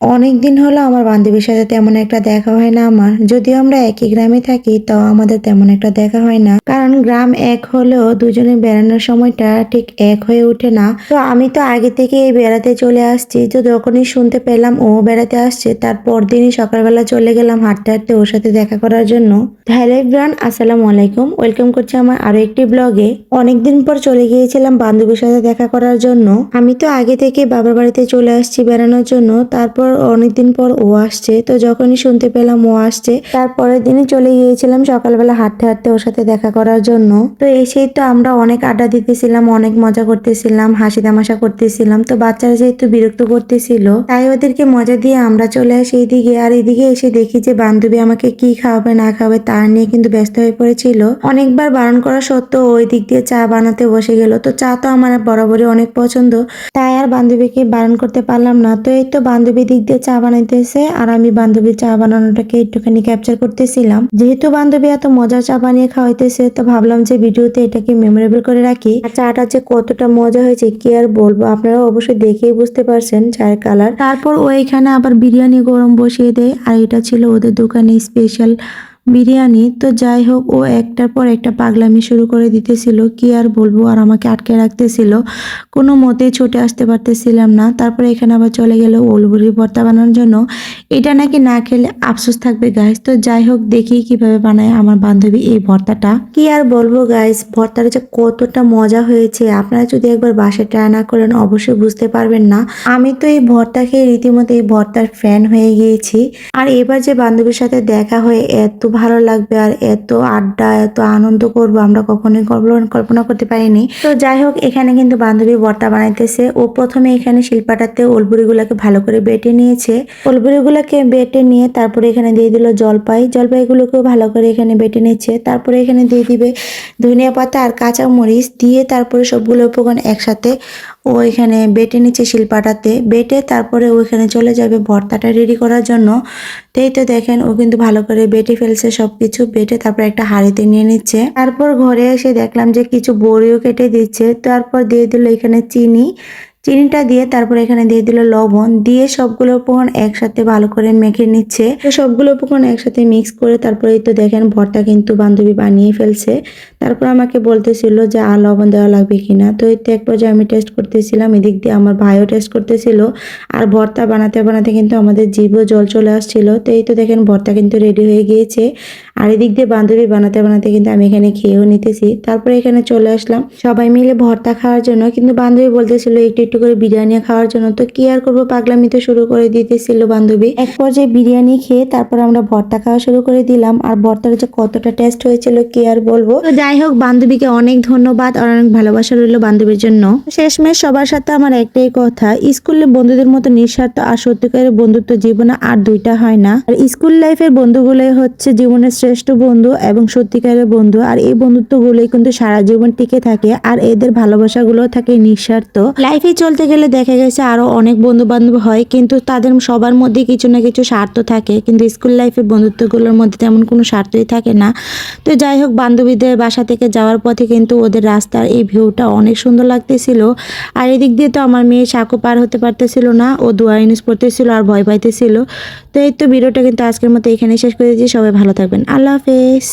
অনেক দিন হলো আমার বান্ধবীর সাথে তেমন একটা দেখা হয় না আমার। যদিও আমরা একই গ্রামে থাকি, তাও আমাদের তেমন একটা দেখা হয় না। কারণ গ্রাম এক হলেও দুজনে বেড়ানোর সময়টা ঠিক এক হয়ে ওঠে না। তো আমি তো আগে থেকে এই বেড়াতে চলে আসছি। তো যখনই শুনতে পেলাম ও বেড়াতে আসছে, তার পরদিনই সকালবেলা চলে গেলাম হাঁটতে হাঁটতে ওর সাথে দেখা করার জন্য। হ্যালো ইব্রান আসসালামু আলাইকুম। ওয়েলকাম করছি আমার আরও একটি ব্লগে। অনেকদিন পর চলে গিয়েছিলাম বান্ধবীর সাথে দেখা করার জন্য। আমি তো আগে থেকে বাবার বাড়িতে চলে আসছি বেড়ানোর জন্য। তারপর অনেকদিন পর ও আসছে। তো যখনই শুনতে পেলাম ও আসছে তারপরের দিনই চলে গিয়েছিলাম সকালবেলা হাঁটতে হাঁটতে ওর সাথে দেখা করার জন্য। তো এসেই তো আমরা অনেক আড্ডা দিতেছিলাম, অনেক মজা করতেছিলাম, হাসি তামাশা করতেছিলাম। তো বাচ্চারা যেহেতু বিরক্ত করতেছিল, তাই ওদেরকে মজা দিয়ে আমরা চলে আসি এইদিকে। আর এদিকে এসে দেখি যে বান্ধবী আমাকে কি খাওয়াবে, না খাওয়াবে তা নিয়ে কিন্তু ব্যস্ত হয়ে পড়েছিল। অনেকবার বারণ করা সত্ত্বেও ওই দিক দিয়ে চা বানাতে বসে গেল। তো চা তো আমার বরাবরই অনেক পছন্দ, তাই আর বান্ধবীকে বারণ করতে পারলাম না। তো এই তো বান্ধবী দিয়ে চা বানাইতেছে আর আমি বান্ধবীর চা বানানোটাকে একটুখানি ক্যাপচার করতেছিলাম। যেহেতু বান্ধবী এত মজার চা বানিয়ে খাওয়াইতেছে, তো ভাবলাম যে ভিডিওতে এটাকে মেমোরেবল করে রাখি। আর চাটা যে কতটা মজা হয়েছে, কি আর বলব? আপনারা অবশ্যই দেখেই বুঝতে পারছেন চায়ের কালার তারপর ওইখানে আবার বিরিয়ানি গরম বসিয়ে দেয়, আর এটা ছিল ওদের দোকানে স্পেশাল বিরিয়ানি, তো যাই হোক, ও একটার পর একটা পাগলামি শুরু করে দিতেছিল। কি আর বলব, আর আমাকে আটকে রাখতেছিল। কোনো মতেই ছুটে আসতে পারতেছিলাম না। তারপরে এখানে আবার চলে গেল ওলবুরির ভর্তা বানানোর জন্য। এটা নাকি না খেলে আফসোস থাকবে গাইস তো যাই হোক, দেখি কীভাবে বানায় আমার বান্ধবী এই ভর্তাটা। কি আর বলব গাইস ভর্তাটা যে কতটা মজা হয়েছে। আপনারা যদি একবার বাসায় ট্রাই না করেন, অবশ্যই বুঝতে পারবেন না। আমি তো এই ভর্তা খেয়ে রীতিমতো এই ভর্তার ফ্যান হয়ে গিয়েছি। আর এবার যে বান্ধবীর সাথে দেখা হয়ে এত ভালো লাগবে আর এত আড্ডা, এত আনন্দ করব আমরা কখনোই কল্পনা করতে পারিনি। তো যাই হোক, এখানে কিন্তু বান্ধবী বর্তা বানাইতেছে। ও প্রথমে এখানে শিল্পাটাতে ওলবুড়িগুলোকে ভালো করে বেটে নিয়েছে। ওলবুড়িগুলোকে বেটে নিয়ে তারপরে এখানে দিয়ে দিল জলপাই। জলপাইগুলোকেও ভালো করে এখানে বেটে নিচ্ছে। তারপরে এখানে দিয়ে দিবে ধনিয়া পাতা আর কাঁচা মরিচ দিয়ে তারপরে সবগুলো উপকরণ একসাথে ও এখানে বেটে নিচ্ছে শিল্পাটাতে। বেটে তারপরে ও এখানে চলে যাবে ভর্তাটা রেডি করার জন্য। তাই তো দেখেন, ও কিন্তু ভালো করে বেটে ফেলছে সব কিছু বেটে তারপর একটা হাড়িতে নিয়ে নিচ্ছে। তারপর ঘরে এসে দেখলাম যে কিছু বড়িও কেটে দিচ্ছে। তারপর দিয়ে দিল এখানে চিনি। চিনিটা দিয়ে তারপর এখানে দিয়ে দিল লবণ। দিয়ে সবগুলো উপকরণ একসাথে ভালো করে মেখে নিচ্ছে। সবগুলো উপকরণ একসাথে মিক্স করে তারপরে তো দেখেন ভর্তা কিন্তু বান্ধবী বানিয়ে ফেলছে। তারপর আমাকে বলতেছিল যে, আর লবণ দেওয়া লাগবে কিনা? তো এই তো এক পর্যায়ে আমি টেস্ট করতেছিলাম, এদিক দিয়ে আমার ভাইও টেস্ট করতেছিল। আর ভর্তা বানাতে বানাতে কিন্তু আমাদের জিভও জল চলে আসছিল। তো এই তো দেখেন ভর্তা কিন্তু রেডি হয়ে গিয়েছে। আর এদিক দিয়ে বান্ধবী বানাতে বানাতে কিন্তু আমি এখানে খেয়েও নিতেছি। তারপরে এখানে চলে আসলাম। সবাই মিলে ভর্তা খাওয়ার জন্য, কিন্তু বান্ধবী বলতেছিল একটু একটু করে বিরিয়ানি খাওয়ার জন্য। তো কি আর করব? পাগলামি তো শুরু করে দিতেছিল বান্ধবী। এক পর্যায়ে বিরিয়ানি খেয়ে তারপর আমরা ভর্তা খাওয়া শুরু করে দিলাম। আর ভর্তার যে কতটা টেস্ট হয়েছিল, কি আর বলব? তো যাই হোক, বান্ধবীকে অনেক ধন্যবাদ আর অনেক ভালোবাসা রইল বান্ধবীর জন্য। শেষমেশ সবার সাথে আমার একটাই কথা, স্কুলে বন্ধুদের মতো নিঃস্বার্থ আর সত্যিকারের বন্ধুত্ব জীবনে আর দুইটা হয় না। আর স্কুল লাইফের বন্ধুগুলোই হচ্ছে জীবনের শ্রেষ্ঠ বন্ধু এবং সত্যিকারের বন্ধু। আর এই বন্ধুত্বগুলোই কিন্তু সারা জীবন টিকে থাকে। আর এদের ভালোবাসাগুলো থাকে নিঃস্বার্থ। লাইফে চলতে গেলে দেখা গেছে আরও অনেক বন্ধু বান্ধব হয়, কিন্তু তাদের সবার মধ্যে কিছু না কিছু স্বার্থ থাকে। কিন্তু স্কুল লাইফের বন্ধুত্বগুলোর মধ্যে তেমন কোনো স্বার্থই থাকে না। তো যাই হোক, বান্ধবীদের বাসা থেকে যাওয়ার পথে কিন্তু ওদের রাস্তার এই ভিউটা অনেক সুন্দর লাগতেছিল। আর এদিক দিয়ে তো আমার মেয়ে সাঁকো পার হতে পারতেছিল না। ও দোয়া ইউনিস পড়তেছিল আর ভয় পাইতেছিল। তো এই তো ভিডিওটা কিন্তু আজকের মতো এখানে শেষ করে দিচ্ছি। সবাই ভালো থাকবেন। আল্লাহ হাফেজ